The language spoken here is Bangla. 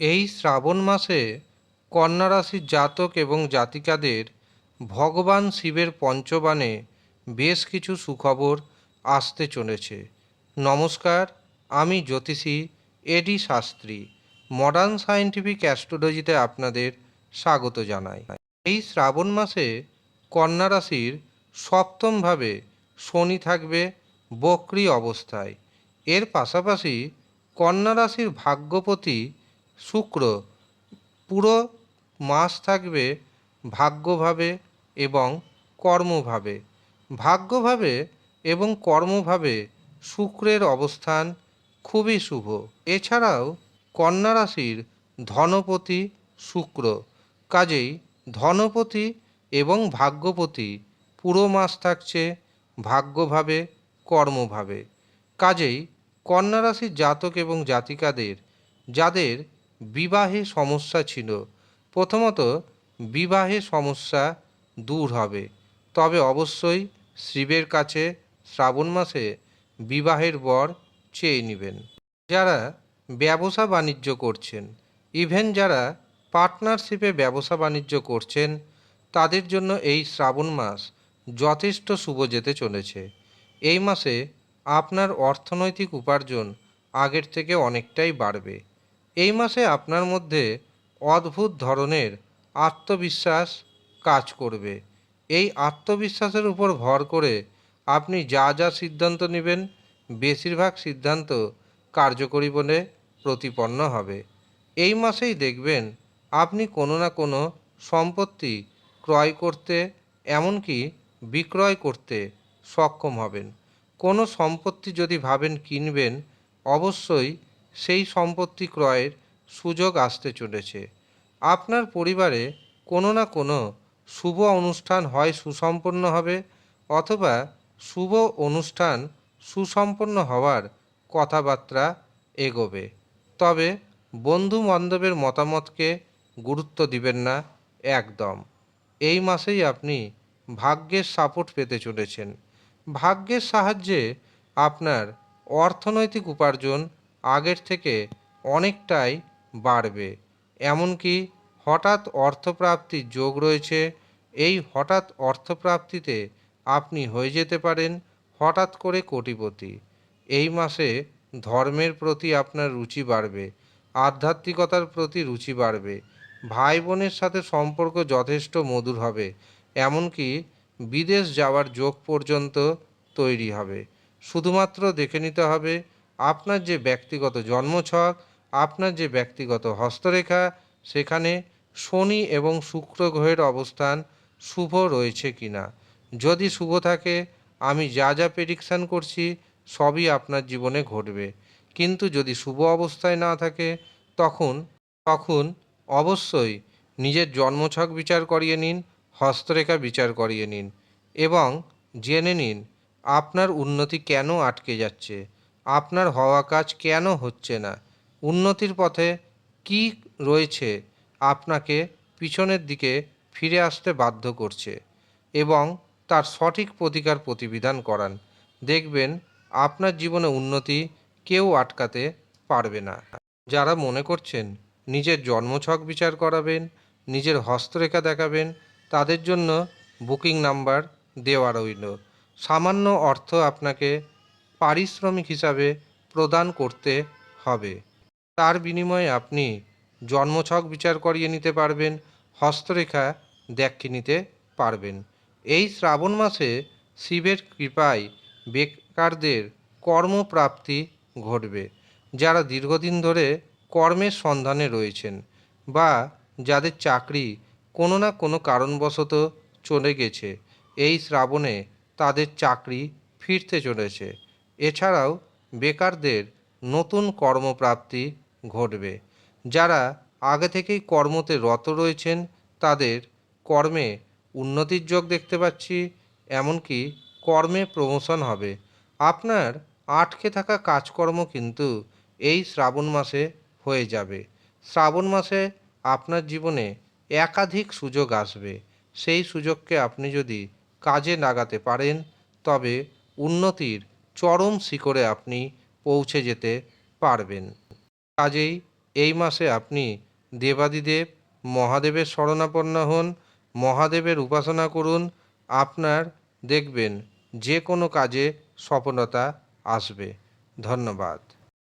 এই শ্রাবণ মাসে কন্যা রাশির জাতক এবং জাতিকাদের ভগবান শিবের পঞ্চবাণে বেশ কিছু সুখবর আসতে চলেছে। নমস্কার, আমি জ্যোতিষী এডি শাস্ত্রী মডার্ন সায়েন্টিফিক অ্যাস্ট্রোলজিতে আপনাদের স্বাগত জানাই। এই শ্রাবণ মাসে কন্যা রাশির সপ্তমভাবে শনি থাকবে বক্রি অবস্থায়। এর পাশাপাশি কন্যা রাশির ভাগ্যপতি শুক্র, পুরো মাস থাকবে ভাগ্যভাবে এবং কর্মভাবে। ভাগ্যভাবে এবং কর্মভাবে শুক্রের অবস্থান খুবই শুভ। এছাড়াও কন্যা রাশির ধনপতি শুক্র, কাজেই ধনপতি এবং ভাগ্যপতি পুরো মাস থাকছে ভাগ্যভাবে, কর্মভাবে। কাজেই কন্যা রাশির জাতক এবং জাতিকাদের, যাদের বিবাহে সমস্যা ছিল। প্রথমত, বিবাহে সমস্যা দূর হবে। তবে অবশ্যই শিবের কাছে শ্রাবণ মাসে বিবাহের বর চেয়ে নেবেন। যারা ব্যবসা বাণিজ্য করছেন, ইভেন যারা পার্টনারশিপে ব্যবসা বাণিজ্য করছেন, তাদের জন্য এই শ্রাবণ মাস যথেষ্ট শুভ যেতে চলেছে। এই মাসে আপনার অর্থনৈতিক উপার্জন আগের থেকে অনেকটাই বাড়বে। এই মাসে আপনার মধ্যে অদ্ভুত ধরনের আত্মবিশ্বাস কাজ করবে। এই আত্মবিশ্বাসের উপর ভর করে আপনি যা যা সিদ্ধান্ত নেবেন, বেশিরভাগ সিদ্ধান্ত কার্যকরী বলে প্রতিপন্ন হবে। এই মাসেই দেখবেন আপনি কোনো না কোনো সম্পত্তি ক্রয় করতে, এমনকি বিক্রয় করতে সক্ষম হবেন। কোনো সম্পত্তি যদি ভাবেন কিনবেন, অবশ্যই সেই সম্পত্তি ক্রয়ের সুযোগ আসতে চলেছে। আপনার পরিবারে কোনো না কোনো শুভ অনুষ্ঠান হয় সুসম্পন্ন হবে অথবা শুভ অনুষ্ঠান সুসম্পন্ন হওয়ার কথাবার্তা এগোবে। তবে বন্ধু বান্ধবের মতামতকে গুরুত্ব দিবেন না একদম। এই মাসেই আপনি ভাগ্যের সাপোর্ট পেতে চলেছেন। ভাগ্যের সাহায্যে আপনার অর্থনৈতিক উপার্জন আগের থেকে অনেকটাই বাড়বে। এমনকি হঠাৎ অর্থপ্রাপ্তির যোগ রয়েছে। এই হঠাৎ অর্থপ্রাপ্তিতে আপনি হয়ে যেতে পারেন হঠাৎ করে কোটিপতি। এই মাসে ধর্মের প্রতি আপনার রুচি বাড়বে, আধ্যাত্মিকতার প্রতি রুচি বাড়বে ভাই বোনের সাথে সম্পর্ক যথেষ্ট মধুর হবে, এমনকি বিদেশ যাওয়ার যোগ পর্যন্ত তৈরি হবে। শুধুমাত্র দেখে নিতে হবে আপনার যে ব্যক্তিগত জন্মছক, আপনার যে ব্যক্তিগত হস্তরেখা, সেখানে শনি এবং শুক্র গ্রহের অবস্থান শুভ রয়েছে কিনা। যদি শুভ থাকে, আমি যা যা প্রেডিকশান করছি, সবই আপনার জীবনে ঘটবে। কিন্তু যদি শুভ অবস্থায় না থাকে, তখন তখন অবশ্যই নিজের জন্মছক বিচার করিয়ে নিন, হস্তরেখা বিচার করিয়ে নিন এবং জেনে নিন, আপনার উন্নতি কেন আটকে যাচ্ছে। আপনার হওয়া কাজ কেন হচ্ছে না? উন্নতির পথে কি রয়েছে আপনাকে পিছনের দিকে ফিরে আসতে বাধ্য করছে এবং তার সঠিক প্রতিকার প্রতিবিধান করান। দেখবেন, আপনার জীবনে উন্নতি কেউ আটকাতে পারবে না। যারা মনে করছেন নিজের জন্মছক বিচার করাবেন, নিজের হস্তরেখা দেখাবেন, তাদের জন্য বুকিং নাম্বার দেওয়া রইল। সামান্য অর্থ আপনাকে পারিশ্রমিক হিসাবে প্রদান করতে হবে। তার বিনিময়ে আপনি জন্মছক বিচার করিয়ে নিতে পারবেন, হস্তরেখা দেখিয়ে নিতে পারবেন। এই শ্রাবণ মাসে শিবের কৃপায় বেকারদের কর্মপ্রাপ্তি ঘটবে। যারা দীর্ঘদিন ধরে কর্মের সন্ধানে রয়েছেন বা যাদের চাকরি কোনো না কোনো কারণবশত চলে গেছে, এই শ্রাবণে তাদের চাকরি ফিরতে চলেছে। এছাড়াও বেকারদের নতুন কর্মপ্রাপ্তি ঘটবে। যারা আগে থেকেই কর্মতে রত রয়েছেন, তাদের কর্মে উন্নতির যোগ দেখতে পাচ্ছি, এমনকি কর্মে প্রমোশন হবে। আপনার আটকে থাকা কাজকর্ম কিন্তু এই শ্রাবণ মাসে হয়ে যাবে। শ্রাবণ মাসে আপনার জীবনে একাধিক সুযোগ আসবে। সেই সুযোগকে আপনি যদি কাজে লাগাতে পারেন, তবে উন্নতির চরম শিখরে আপনি পৌঁছে যেতে পারবেন। কাজেই এই মাসে আপনি দেবাদিদেব, মহাদেবের শরণাপন্ন হন, মহাদেবের উপাসনা করুন, আপনার দেখবেন যে কোনো কাজে সফলতা আসবে। ধন্যবাদ।